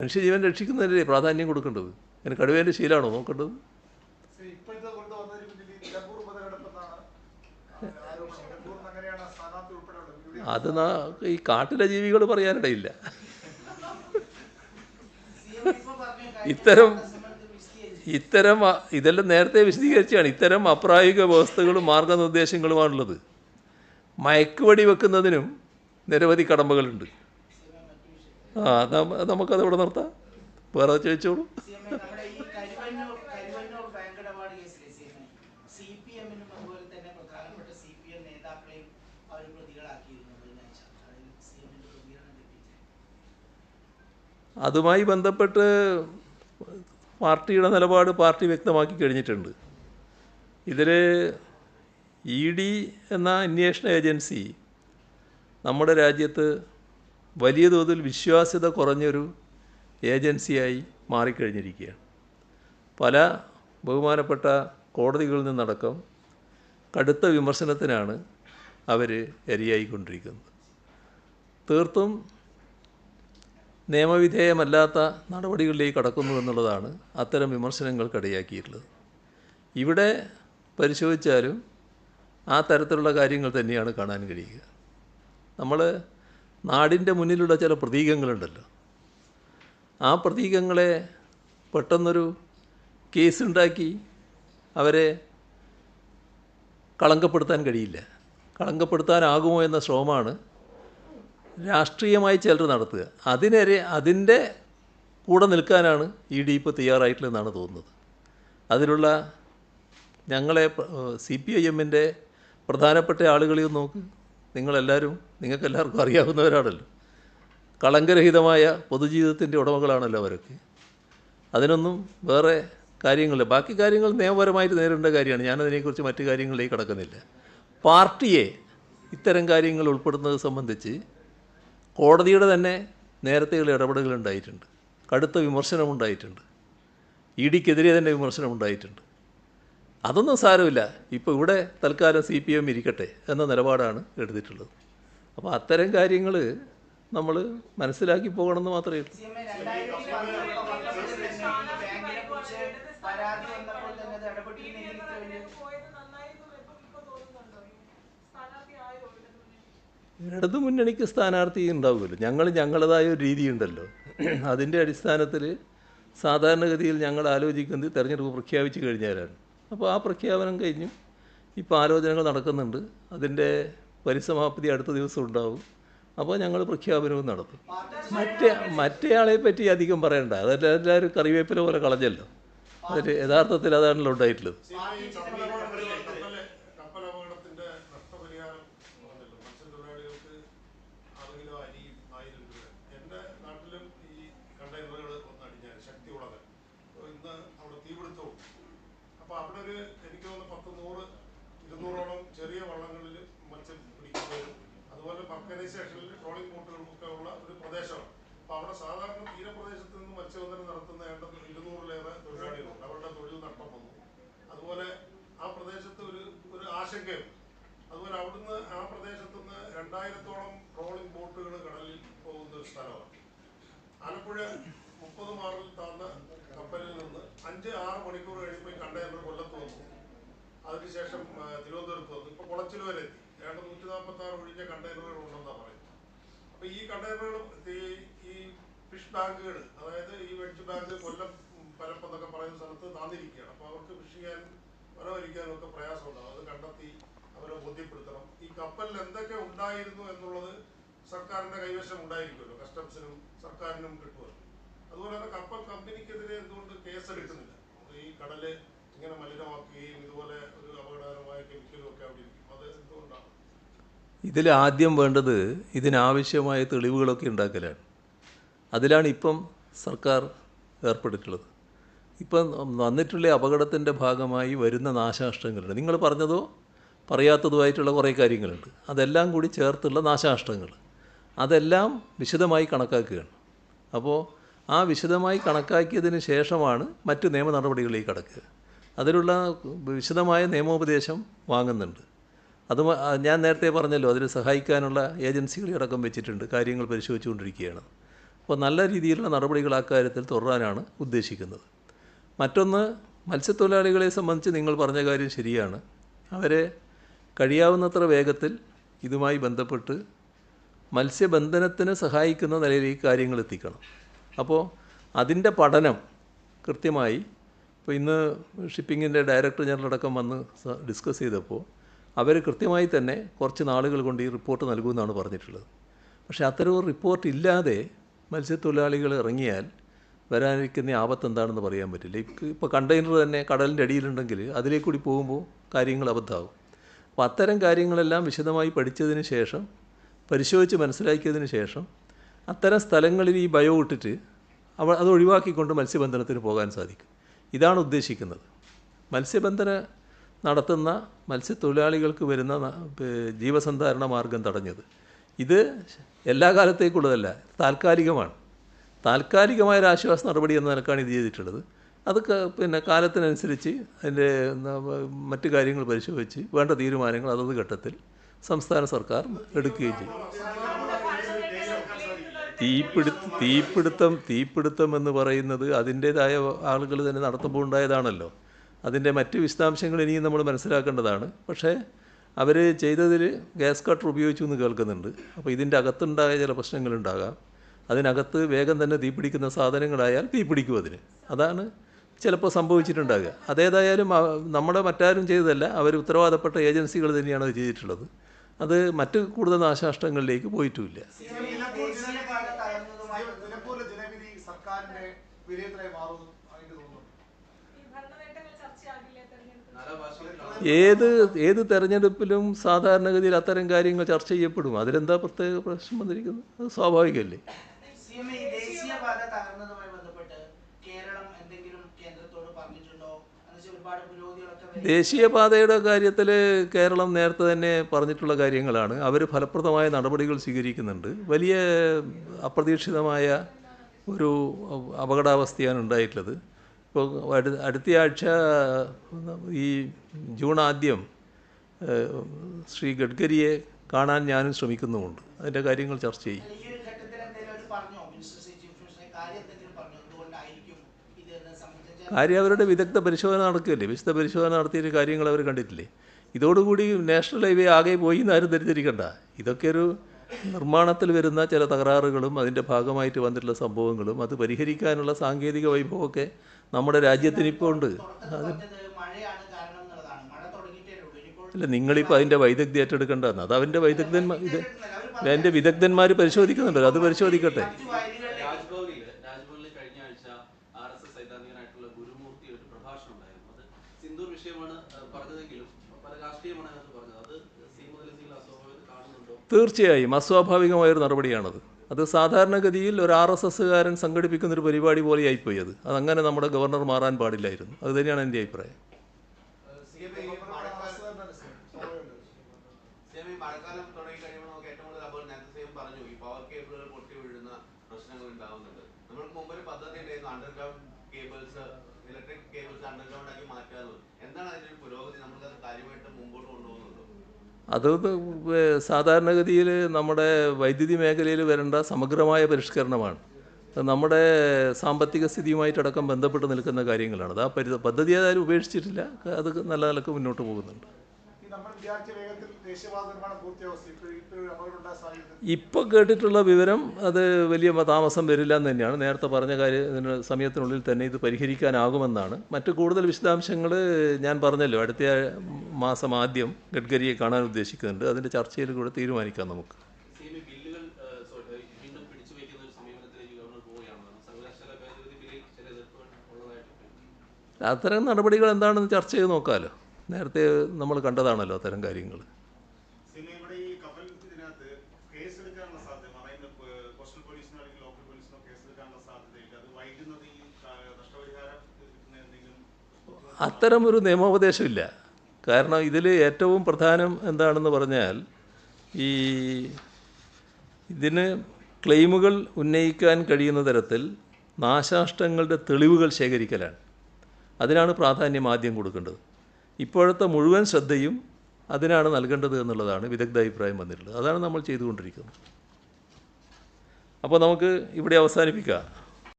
മനുഷ്യജീവൻ രക്ഷിക്കുന്നതിനല്ലേ പ്രാധാന്യം കൊടുക്കേണ്ടത്? അതിന് കടുവേന്റെ ശീലമാണോ നോക്കേണ്ടത്? അത് നാ- ഈ കാട്ടിലെ ജീവികൾ പറയാനിടയില്ല. ഇത്തരം ഇത്തരം ഇതെല്ലാം നേരത്തെ വിശദീകരിച്ചാണ് ഇത്തരം അപ്രായോഗിക വ്യവസ്ഥകളും മാർഗനിർദ്ദേശങ്ങളുമാണുള്ളത്. മയക്കുവടി വെക്കുന്നതിനും നിരവധി കടമ്പകളുണ്ട്. ആ നമുക്കത് ഇവിടെ നിർത്താം. വേറെ ചോദിച്ചോളൂ. അതുമായി ബന്ധപ്പെട്ട് പാർട്ടിയുടെ നിലപാട് പാർട്ടി വ്യക്തമാക്കി കഴിഞ്ഞിട്ടുണ്ട്. ഇതിൽ ഇ ഡി എന്ന അന്വേഷണ ഏജൻസി നമ്മുടെ രാജ്യത്ത് വലിയ തോതിൽ വിശ്വാസ്യത കുറഞ്ഞൊരു ഏജൻസിയായി മാറിക്കഴിഞ്ഞിരിക്കുകയാണ്. പല ബഹുമാനപ്പെട്ട കോടതികളിൽ നിന്നടക്കം കടുത്ത വിമർശനത്തിനാണ് അവർ ഇരയായിക്കൊണ്ടിരിക്കുന്നത്. തീർത്തും നിയമവിധേയമല്ലാത്ത നടപടികളിലേക്ക് കടക്കുന്നു എന്നുള്ളതാണ് അത്തരം വിമർശനങ്ങൾക്കിടയാക്കിയിട്ടുള്ളത്. ഇവിടെ പരിശോധിച്ചാലും ആ തരത്തിലുള്ള കാര്യങ്ങൾ തന്നെയാണ് കാണാൻ കഴിയുക. നമ്മൾ നാടിന്റെ മുന്നിലുള്ള ചില പ്രതീകങ്ങളുണ്ടല്ലോ. ആ പ്രതീകങ്ങളെ പെട്ടെന്നൊരു കേസുണ്ടാക്കി അവരെ കളങ്കപ്പെടുത്താൻ കഴിയില്ല. കളങ്കപ്പെടുത്താനാകുമോ എന്ന ശ്രമമാണ് രാഷ്ട്രീയമായി ചിലർ നടത്തുക. അതിനെതിരെ അതിന്റെ കൂടെ നിൽക്കാനാണ് ഇ ഡി ഇപ്പോൾ തയ്യാറായിട്ടുള്ളതെന്നാണ് തോന്നുന്നത്. അതിലുള്ള ഞങ്ങളെ സി പി ഐ എമ്മിന്റെ പ്രധാനപ്പെട്ട ആളുകളെയും നോക്ക്. നിങ്ങളെല്ലാവരും നിങ്ങൾക്കെല്ലാവർക്കും അറിയാവുന്നവരാണല്ലോ. കളങ്കരഹിതമായ പൊതുജീവിതത്തിന്റെ ഉടമകളാണല്ലോ അവരൊക്കെ. അതിനൊന്നും വേറെ കാര്യങ്ങളില്ല. ബാക്കി കാര്യങ്ങൾ നിയമപരമായിട്ട് നേരിടേണ്ട കാര്യമാണ്. ഞാനതിനെക്കുറിച്ച് മറ്റു കാര്യങ്ങളിലേക്ക് കടക്കുന്നില്ല. പാർട്ടിയെ ഇത്തരം കാര്യങ്ങൾ ഉൾപ്പെടുന്നത് സംബന്ധിച്ച് കോടതിയുടെ തന്നെ നേരത്തെയുള്ള ഇടപെടലുകൾ ഉണ്ടായിട്ടുണ്ട്. കടുത്ത വിമർശനമുണ്ടായിട്ടുണ്ട്. ഇ ഡിക്കെതിരെ തന്നെ വിമർശനമുണ്ടായിട്ടുണ്ട്. അതൊന്നും സാരമില്ല. ഇപ്പോൾ ഇവിടെ തൽക്കാലം സി പി എം ഇരിക്കട്ടെ എന്ന നിലപാടാണ് എടുത്തിട്ടുള്ളത്. അപ്പോൾ അത്തരം കാര്യങ്ങൾ നമ്മൾ മനസ്സിലാക്കി പോകണമെന്ന് മാത്രമേ ഉള്ളൂ. ഇടതു മുന്നണിക്ക് സ്ഥാനാർത്ഥി ഉണ്ടാവുമല്ലോ. ഞങ്ങൾ ഞങ്ങളുടേതായ ഒരു രീതിയുണ്ടല്ലോ. അതിന്റെ അടിസ്ഥാനത്തിൽ സാധാരണഗതിയിൽ ഞങ്ങൾ ആലോചിക്കുന്നത് തെരഞ്ഞെടുപ്പ് പ്രഖ്യാപിച്ചു കഴിഞ്ഞാലാണ്. അപ്പോൾ ആ പ്രഖ്യാപനം കഴിഞ്ഞു. ഇപ്പോൾ ആലോചനകൾ നടക്കുന്നുണ്ട്. അതിന്റെ പരിസമാപ്തി അടുത്ത ദിവസം ഉണ്ടാവും. അപ്പോൾ ഞങ്ങൾ പ്രഖ്യാപനവും നടത്തും. മറ്റേ മറ്റേയാളെ പറ്റി അധികം പറയണ്ട. അതെല്ലാം എല്ലാവരും കറിവേപ്പില പോലെ കളഞ്ഞല്ലോ. അതിൽ യഥാർത്ഥത്തിൽ അതാണല്ലോ ഉണ്ടായിട്ടുള്ളത്. ട്രോളിംഗ് ബോട്ടുകൾക്കൊക്കെ ഉള്ള ഒരു പ്രദേശമാണ്. അപ്പൊ അവിടെ സാധാരണ തീരപ്രദേശത്ത് നിന്ന് മത്സ്യബന്ധനം നടത്തുന്ന ഏണ്ട ഇരുന്നൂറിലേറെ തൊഴിലാളികളുണ്ട്. അവരുടെ തൊഴിൽ നഷ്ടം വന്നു. അതുപോലെ ആ പ്രദേശത്ത് ഒരു ഒരു ആശങ്കയുണ്ട്. അതുപോലെ അവിടുന്ന് ആ പ്രദേശത്ത് നിന്ന് രണ്ടായിരത്തോളം ട്രോളിംഗ് ബോട്ടുകൾ കടലിൽ പോകുന്ന ഒരു സ്ഥലമാണ്. ആലപ്പുഴ മുപ്പത് മാറിൽ താന്ന കപ്പലിൽ നിന്ന് അഞ്ച് ആറ് മണിക്കൂർ കഴിയുമ്പോൾ കണ്ടെയ്നർ കൊല്ലത്ത് വന്നു. അതിനുശേഷം തിരുവനന്തപുരത്ത് വന്നു. ഇപ്പൊ കുളച്ചിൽ വരെ എത്തി ഏതാണ്ട് നൂറ്റി നാൽപ്പത്തി ആറ് ഒഴിഞ്ഞ കണ്ടെയ്നറുകൾ ഉണ്ടെന്നാണ് പറയുന്നത്. അപ്പൊ ഈ കണ്ടെയ്നറുകളും ഈ ഫിഷ് ബാങ്കുകൾ അതായത് ഈ വെഡ്ജ് ബാങ്ക് കൊല്ലം പരപ്പ് എന്നൊക്കെ പറയുന്ന സ്ഥലത്ത് താന്നിരിക്കുകയാണ്. അപ്പൊ അവർക്ക് ഫിഷ് ചെയ്യാൻ വരവരിക്കാനും ഒക്കെ പ്രയാസമുണ്ടാവും. അത് കണ്ടെത്തി അവരെ ബോധ്യപ്പെടുത്തണം. ഈ കപ്പലിൽ എന്തൊക്കെ ഉണ്ടായിരുന്നു എന്നുള്ളത് സർക്കാരിന്റെ കൈവശം ഉണ്ടായിരിക്കുമല്ലോ. കസ്റ്റംസിനും സർക്കാരിനും കിട്ടുമല്ലോ അതുപോലെ തന്നെ കപ്പൽ കമ്പനിക്കെതിരെ എന്തുകൊണ്ട് കേസെടുക്കുന്നില്ല ഈ കടൽ ഇങ്ങനെ മലിനമാക്കുകയും ഇതുപോലെ ഒരു അപകടകരമായ കെമിക്കലും ഒക്കെ അവിടെ ഇരിക്കും ഇതിൽ ആദ്യം വേണ്ടത് ഇതിനാവശ്യമായ തെളിവുകളൊക്കെ ഉണ്ടാക്കലാണ്. അതിലാണ് ഇപ്പം സർക്കാർ ഏർപ്പെട്ടിട്ടുള്ളത്. ഇപ്പം വന്നിട്ടുള്ള അപകടത്തിന്റെ ഭാഗമായി വരുന്ന നാശനഷ്ടങ്ങളുണ്ട്. നിങ്ങൾ പറഞ്ഞതോ പറയാത്തതുമായിട്ടുള്ള കുറേ കാര്യങ്ങളുണ്ട്. അതെല്ലാം കൂടി ചേർത്തുള്ള നാശനഷ്ടങ്ങൾ. അതെല്ലാം വിശദമായി കണക്കാക്കുകയാണ്. അപ്പോൾ ആ വിശദമായി കണക്കാക്കിയതിന് ശേഷമാണ് മറ്റ് നിയമ നടപടികളിലേക്ക് കടക്കുക. അതിലുള്ള വിശദമായ നിയമോപദേശം വാങ്ങുന്നുണ്ട്. അത് ഞാൻ നേരത്തെ പറഞ്ഞല്ലോ അതിൽ സഹായിക്കാനുള്ള ഏജൻസികളെ അടക്കം വെച്ചിട്ടുണ്ട് കാര്യങ്ങൾ പരിശോധിച്ചുകൊണ്ടിരിക്കുകയാണ്. അപ്പോൾ നല്ല രീതിയിലുള്ള നടപടികൾ ആ കാര്യത്തിൽ തുടരാനാണ് ഉദ്ദേശിക്കുന്നത്. മറ്റൊന്ന് മത്സ്യത്തൊഴിലാളികളെ സംബന്ധിച്ച് നിങ്ങൾ പറഞ്ഞ കാര്യം ശരിയാണ്. അവരെ കഴിയാവുന്നത്ര വേഗത്തിൽ ഇതുമായി ബന്ധപ്പെട്ട് മത്സ്യബന്ധനത്തിന് സഹായിക്കുന്ന നിലയിൽ ഈ കാര്യങ്ങൾ എത്തിക്കണം. അപ്പോൾ അതിന്റെ പഠനം കൃത്യമായി ഇപ്പോൾ ഇന്ന് ഷിപ്പിങ്ങിന്റെ ഡയറക്ടർ ജനറൽ അടക്കം വന്ന് ഡിസ്കസ് ചെയ്തപ്പോൾ അവർ കൃത്യമായി തന്നെ കുറച്ച് നാളുകൾ കൊണ്ട് ഈ റിപ്പോർട്ട് നൽകുമെന്നാണ് പറഞ്ഞിട്ടുള്ളത്. പക്ഷേ അത്തരം റിപ്പോർട്ട് ഇല്ലാതെ മത്സ്യത്തൊഴിലാളികൾ ഇറങ്ങിയാൽ വരാനിരിക്കുന്ന ആപത്ത് എന്താണെന്ന് പറയാൻ പറ്റില്ല. ഇപ്പോൾ കണ്ടെയ്നർ തന്നെ കടലിന്റെ അടിയിലുണ്ടെങ്കിൽ അതിലേക്ക് കൂടി പോകുമ്പോൾ കാര്യങ്ങൾ അബദ്ധമാകും. അപ്പോൾ അത്തരം കാര്യങ്ങളെല്ലാം വിശദമായി പഠിച്ചതിന് ശേഷം പരിശോധിച്ച് മനസ്സിലാക്കിയതിന് ശേഷം അത്തരം സ്ഥലങ്ങളിൽ ഈ ബയോ ഇട്ടിട്ട് അവ അത് ഒഴിവാക്കിക്കൊണ്ട് മത്സ്യബന്ധനത്തിന് പോകാൻ സാധിക്കും. ഇതാണ് ഉദ്ദേശിക്കുന്നത്. മത്സ്യബന്ധന നടത്തുന്ന മത്സ്യത്തൊഴിലാളികൾക്ക് വരുന്ന ജീവസന്ധാരണ മാർഗം തടഞ്ഞത്. ഇത് എല്ലാ കാലത്തേക്കുള്ളതല്ല താൽക്കാലികമാണ്. താൽക്കാലികമായ ഒരു ആശ്വാസ നടപടി എന്ന നിലക്കാണ് ഇത് ചെയ്തിട്ടുള്ളത്. അത് പിന്നെ കാലത്തിനനുസരിച്ച് അതിന്റെ മറ്റു കാര്യങ്ങൾ പരിശോധിച്ച് വേണ്ട തീരുമാനങ്ങൾ അതത് ഘട്ടത്തിൽ സംസ്ഥാന സർക്കാർ എടുക്കുകയും ചെയ്യും. തീപിടുത്ത തീപിടുത്തം തീപിടുത്തം എന്ന് പറയുന്നത് അതിന്റേതായ ആളുകൾ തന്നെ നടത്തുമ്പോൾ ഉണ്ടായതാണല്ലോ. അതിന്റെ മറ്റ് വിശദാംശങ്ങൾ ഇനിയും നമ്മൾ മനസ്സിലാക്കേണ്ടതാണ്. പക്ഷേ അവർ ചെയ്തതിൽ ഗ്യാസ് കട്ടർ ഉപയോഗിച്ചു എന്ന് കേൾക്കുന്നുണ്ട്. അപ്പോൾ ഇതിന്റെ അകത്തുണ്ടായ ചില പ്രശ്നങ്ങളുണ്ടാകാം. അതിനകത്ത് വേഗം തന്നെ തീപിടിക്കുന്ന സാധനങ്ങളായാൽ തീ പിടിക്കും അതിന്. അതാണ് ചിലപ്പോൾ സംഭവിച്ചിട്ടുണ്ടാകുക. അതേതായാലും നമ്മുടെ മറ്റാരും ചെയ്തതല്ല അവർ ഉത്തരവാദപ്പെട്ട ഏജൻസികൾ തന്നെയാണ് അത് ചെയ്തിട്ടുള്ളത്. അത് മറ്റ് കൂടുതൽ നാശനഷ്ടങ്ങളിലേക്ക് പോയിട്ടുമില്ല. ഏത് ഏത് തെരഞ്ഞെടുപ്പിലും സാധാരണഗതിയിൽ അത്തരം കാര്യങ്ങൾ ചർച്ച ചെയ്യപ്പെടും. അതിലെന്താ പ്രത്യേക പ്രശ്നം വന്നിരിക്കുന്നത്? അത് സ്വാഭാവികമല്ലേ. ദേശീയപാതയുടെ കാര്യത്തിൽ കേരളം നേരത്തെ തന്നെ പറഞ്ഞിട്ടുള്ള കാര്യങ്ങളാണ്. അവർ ഫലപ്രദമായ നടപടികൾ സ്വീകരിക്കുന്നുണ്ട്. വലിയ അപ്രതീക്ഷിതമായ ഒരു അപകടാവസ്ഥയാണ് ഉണ്ടായിട്ടുള്ളത്. ഇപ്പോൾ അടു അടുത്തയാഴ്ച ഈ ജൂൺ ആദ്യം ശ്രീ ഗഡ്കരിയെ കാണാൻ ഞാനും ശ്രമിക്കുന്നുമുണ്ട്. അതിന്റെ കാര്യങ്ങൾ ചർച്ച ചെയ്യും. കാര്യം അവരുടെ വിദഗ്ധ പരിശോധന നടക്കുകയല്ലേ? വിശുദ്ധ പരിശോധന നടത്തിയ കാര്യങ്ങൾ അവർ കണ്ടിട്ടില്ലേ? ഇതോടുകൂടി നാഷണൽ ഹൈവേ ആകെ പോയി എന്ന് ആരും ധരിച്ചിരിക്കണ്ട. ഇതൊക്കെ ഒരു നിർമ്മാണത്തിൽ വരുന്ന ചില തകരാറുകളും അതിന്റെ ഭാഗമായിട്ട് വന്നിട്ടുള്ള സംഭവങ്ങളും അത് പരിഹരിക്കാനുള്ള സാങ്കേതിക വൈഭവമൊക്കെ നമ്മുടെ രാജ്യത്തിന് ഇപ്പോൾ ഉണ്ട്. അത് അല്ല നിങ്ങളിപ്പോൾ അതിന്റെ വൈദഗ്ധ്യം ഏറ്റെടുക്കേണ്ടതെന്ന്. അത് അവന്റെ വൈദഗ്ധന്മാർ ഇത് എന്റെ വിദഗ്ധന്മാർ പരിശോധിക്കുന്നുണ്ടല്ലോ. അത് പരിശോധിക്കട്ടെ മറ്റു വയലുകളിലേക്ക് രാജ്ഭവനിൽ രാജ്ഭവനിൽ കഴിഞ്ഞ ആഴ്ച ആർ എസ് എസ് സൈദ്ധാന്തികനായിട്ടുള്ള ഗുരുമൂർത്തി ഒരു പ്രഭാഷണം ഉണ്ടായിരുന്നു അത് സിന്ദൂർ വിഷയമാണ് അഹ്, പറഞ്ഞതെങ്കിലും പല രാഷ്ട്രീയമാണ് അതിനകത്ത് പറഞ്ഞത് അത് സി മുതൽ സിയിൽ അസ്വാഭാവികത കാണുന്നുണ്ടോ തീർച്ചയായും അസ്വാഭാവികമായ ഒരു നടപടിയാണത് അത് സാധാരണഗതിയിൽ ഒരു ആർ എസ് എസ്സുകാരൻ സംഘടിപ്പിക്കുന്ന ഒരു പരിപാടി പോലെ ആയിപ്പോയി അത് അത് അങ്ങനെ നമ്മുടെ ഗവർണർ മാറാൻ പാടില്ലായിരുന്നു അത് തന്നെയാണ് എന്റെ അഭിപ്രായം ഏറ്റവും പറഞ്ഞു ഈ പവർ കേബിളുകൾ പൊട്ടി വീഴുന്ന പദ്ധതി ഉണ്ടായിരുന്നു അണ്ടർഗ്രൗണ്ട് കേബിൾസ് ഇലക്ട്രിക് എന്താണ് അതിന്റെ പുരോഗതി നമുക്ക് അത് കാര്യമായിട്ട് മുമ്പോട്ട് കൊണ്ടുപോകുന്നുണ്ടോ അത് സാധാരണഗതിയിൽ നമ്മുടെ വൈദ്യുതി മേഖലയിൽ വരേണ്ട സമഗ്രമായ പരിഷ്കരണമാണ്. നമ്മുടെ സാമ്പത്തിക സ്ഥിതിയുമായിട്ടടക്കം ബന്ധപ്പെട്ട് നിൽക്കുന്ന കാര്യങ്ങളാണ്. അത് ആ പരി പദ്ധതി ഏതായാലും ഉപേക്ഷിച്ചിട്ടില്ല. അത് നല്ല നിലയ്ക്ക് മുന്നോട്ട് പോകുന്നുണ്ട്. ഇപ്പോൾ ഇപ്പോൾ കേട്ടിട്ടുള്ള വിവരം അത് വലിയ താമസം വരില്ല എന്ന് തന്നെയാണ്. നേരത്തെ പറഞ്ഞ കാര്യം ഇതിന് സമയത്തിനുള്ളിൽ തന്നെ ഇത് പരിഹരിക്കാനാകുമെന്നാണ്. മറ്റു കൂടുതൽ വിശദാംശങ്ങൾ ഞാൻ പറഞ്ഞല്ലോ. അടുത്ത മാസം ആദ്യം ഗഡ്കരിയെ കാണാൻ ഉദ്ദേശിക്കുന്നുണ്ട്. അതിന്റെ ചർച്ചയിൽ കൂടെ തീരുമാനിക്കാം നമുക്ക്. അത്തരം നടപടികൾ എന്താണെന്ന് ചർച്ച ചെയ്ത് നോക്കാമല്ലോ നേരത്തെ നമ്മൾ കണ്ടതാണല്ലോ അത്തരം കാര്യങ്ങൾ അത്തരം ഒരു നിയമോപദേശമില്ല കാരണം ഇതിൽ ഏറ്റവും പ്രധാനം എന്താണെന്ന് പറഞ്ഞാൽ ഈ ഇതിന് ക്ലെയിമുകൾ ഉന്നയിക്കാൻ കഴിയുന്ന തരത്തിൽ നാശനഷ്ടങ്ങളുടെ തെളിവുകൾ ശേഖരിക്കലാണ്. അതിനാണ് പ്രാധാന്യം ആദ്യം കൊടുക്കേണ്ടത്. ഇപ്പോഴത്തെ മുഴുവൻ ശ്രദ്ധയും അതിനാണ് നൽകേണ്ടത് എന്നുള്ളതാണ് വിദഗ്ധ അഭിപ്രായം വന്നിട്ടുള്ളത്. അതാണ് നമ്മൾ ചെയ്തുകൊണ്ടിരിക്കുന്നത്. അപ്പോൾ നമുക്ക് ഇവിടെ അവസാനിപ്പിക്കാം.